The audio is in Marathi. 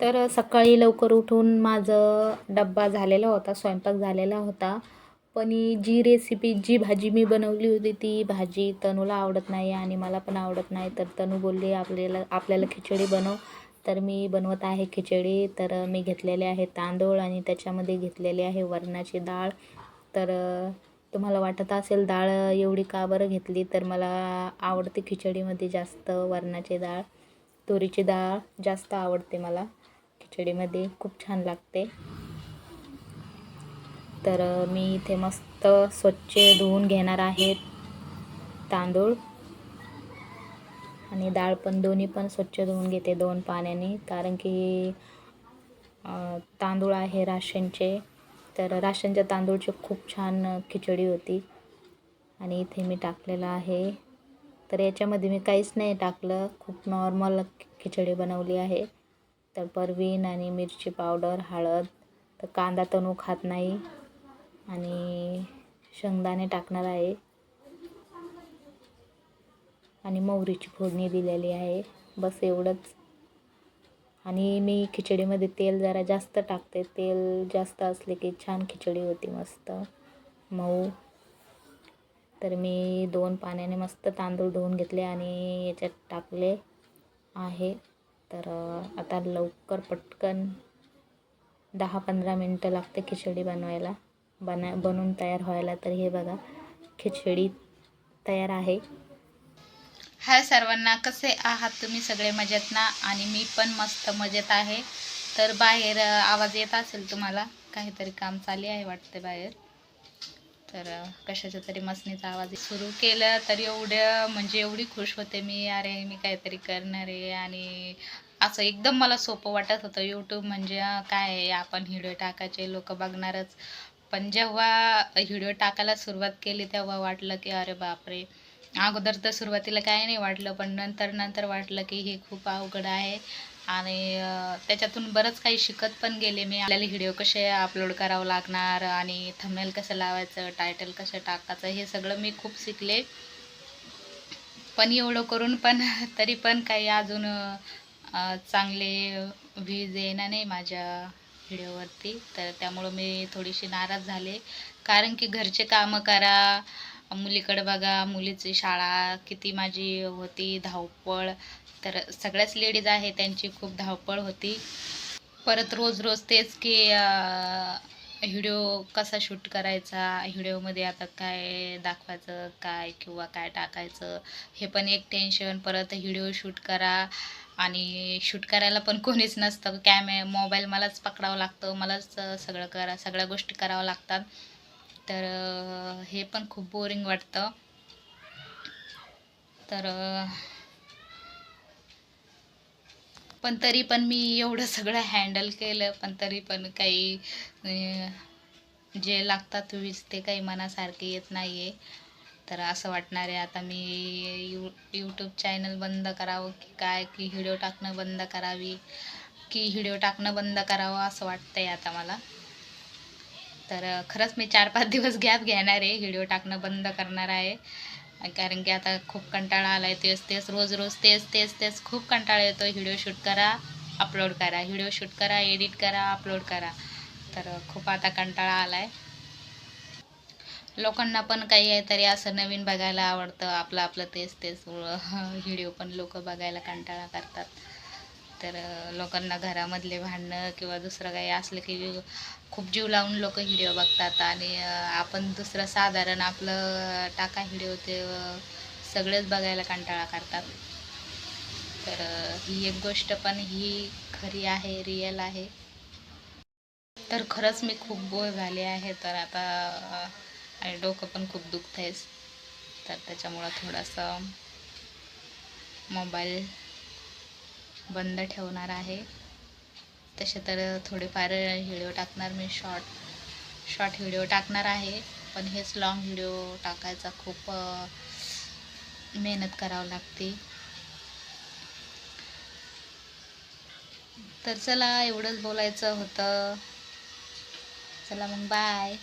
तर सकाळी लवकर उठून माझं डब्बा झालेला होता स्वयंपाक झालेला होता. पण जी रेसिपी जी भाजी मी बनवली होती ती भाजी तनूला आवडत नाही आणि मला पण आवडत नाही. तर तनू बोलली आपल्याला आपल्याला खिचडी बनव. तर मी बनवत आहे खिचडी. तर मी घेतलेले आहे तांदूळ आणि त्याच्यामध्ये घेतलेले आहे वरणाची डाळ. तर तुम्हाला वाटत असेल डाळ एवढी का बरं घेतली? तर मला आवडते खिचडीमध्ये जास्त वरणाची डाळ तुरीची डाळ जास्त आवडते मला. खिचडीमध्ये खूप छान लागते. तर मी इथे मस्त स्वच्छ धुवून घेणार आहे तांदूळ. आणि डाळ पण दोन्ही पण स्वच्छ धुवून घेते दोन पाण्याने. कारण की तांदूळ आहे राशनचे. तर राशनच्या तांदूळची खूप छान खिचडी होती. आणि इथे मी टाकलेलं आहे. तर याच्यामध्ये मी काहीच नाही टाकलं. खूप नॉर्मल खिचडी बनवली आहे. तर परवीन आणि मिरची पावडर हळद तर कांदा तणू खात नाही आणि शेंगदाणे टाकणार आहे. आणि मोहरीची फोडणी दिलेली आहे. बस एवढंच. आणि मी खिचडीमध्ये तेल जरा जास्त टाकते. तेल जास्त असले की छान खिचडी होती मस्त. मऊ. तर मी दोन पाण्याने मस्त तांदूळ धुवून घेतले आणि याच्यात टाकले आहे. तर आता लवकर पटकन दहा पंधरा मिनटं लागते खिचडी बनवायला. बना बनवून तयार व्हायला तर हे बघा खिचडी तयार आहे. हाय सर्वांना कसे आहात तुम्ही? सगळे मजेत ना? आणि मी पण मस्त मजेत आहे. तर बाहेर आवाज येत असेल तुम्हाला? काहीतरी काम चालले आहे वाटते बाहेर. तर कशाच्या तरी मसणीचा आवाज सुरू केलं तर एवढं म्हणजे एवढी खुश होते मी. अरे मी काहीतरी करणार आहे आणि असं एकदम मला सोपं वाटत होतं. यूट्यूब म्हणजे काय आहे? आपण व्हिडिओ टाकायचे लोक बघणारच. पण जेव्हा व्हिडिओ टाकायला सुरुवात केली तेव्हा वाटलं की अरे बापरे! अगोदर तर सुरुवातीला काही नाही वाटलं पण नंतर नंतर वाटलं की हे खूप अवघड आहे. आणि त्याच्यातून बरंच काही शिकत पण गेले मी. आपल्याला व्हिडिओ कसे अपलोड करावं लागणार आणि थंबनेल कसं लावायचं टायटल कसं टाकायचं हे सगळं मी खूप शिकले. पण एवढं करून पण तरी पण काही अजून चांगले व्ह्यूज येणार नाही माझ्या व्हिडिओवरती. तर त्यामुळं मी थोडीशी नाराज झाले. कारण की घरचे कामं करा मुलीकडे बघा मुलीची शाळा किती माझी होती धावपळ. तर सगळ्याच लेडीज आहे त्यांची खूप धावपळ होती. परत रोज रोज तेच की व्हिडिओ कसा शूट करायचा व्हिडिओमध्ये आता काय दाखवायचं काय किंवा काय टाकायचं हे पण एक टेन्शन परत व्हिडिओ शूट करा आणि शूट करायला पण कोणीच नसतं. कॅमे मोबाईल मलाच पकडावं लागतं मलाच सगळं करा सगळ्या गोष्टी कराव्या लागतात. तर हे पण खूप बोरिंग वाटतं. तर पण तरी पण मी एवढं सगळं हँडल केलं पण तरी पण काही जे लागतात वीज ते काही मनासारखे येत नाही आहे तर असं वाटणार आहे आता मी यू यूट्यूब चॅनल बंद करावं की काय की व्हिडिओ टाकणं बंद करावी की व्हिडिओ टाकणं बंद करावं असं वाटतंय आता मला. तर खरंच मी चार पाच दिवस गॅप घेणार आहे व्हिडिओ टाकणं बंद करणार आहे. कारण की आता खूप कंटाळा आला आहे तेच तेच रोज रोज तेच तेच तेच खूप कंटाळा येतो व्हिडिओ शूट करा अपलोड करा. व्हिडिओ शूट करा एडिट करा अपलोड करा. तर खूप आता कंटाळा आला आहे लोकांना पण काही आहे तरी असं नवीन बघायला आवडतं. आपलं आपलं तेच तेच व्हिडिओ पण लोक बघायला कंटाळा करतात. तर लोकांना घरामधले भांडणं किंवा दुसरं काही असलं की खूप जीव लावून लोक व्हिडिओ बघतात आणि आपण दुसरं साधारण आपलं टाका व्हिडिओ ते सगळेच बघायला कंटाळा करतात. तर ही एक गोष्ट पण ही खरी आहे रिअल आहे. तर खरंच मी खूप बोर झाले आहे तर आता आणि डोकं पण खूप दुखत आहेस तर त्याच्यामुळं थोडंसं मोबाईल बंद ठेवणार आहे. तसे तर थोडेफार व्हिडिओ टाकणार मी शॉर्ट शॉर्ट व्हिडिओ टाकणार आहे. पण हेच लाँग व्हिडिओ टाकायचा खूप मेहनत करावं लागते. तर चला एवढंच बोलायचं होतं. चला मग बाय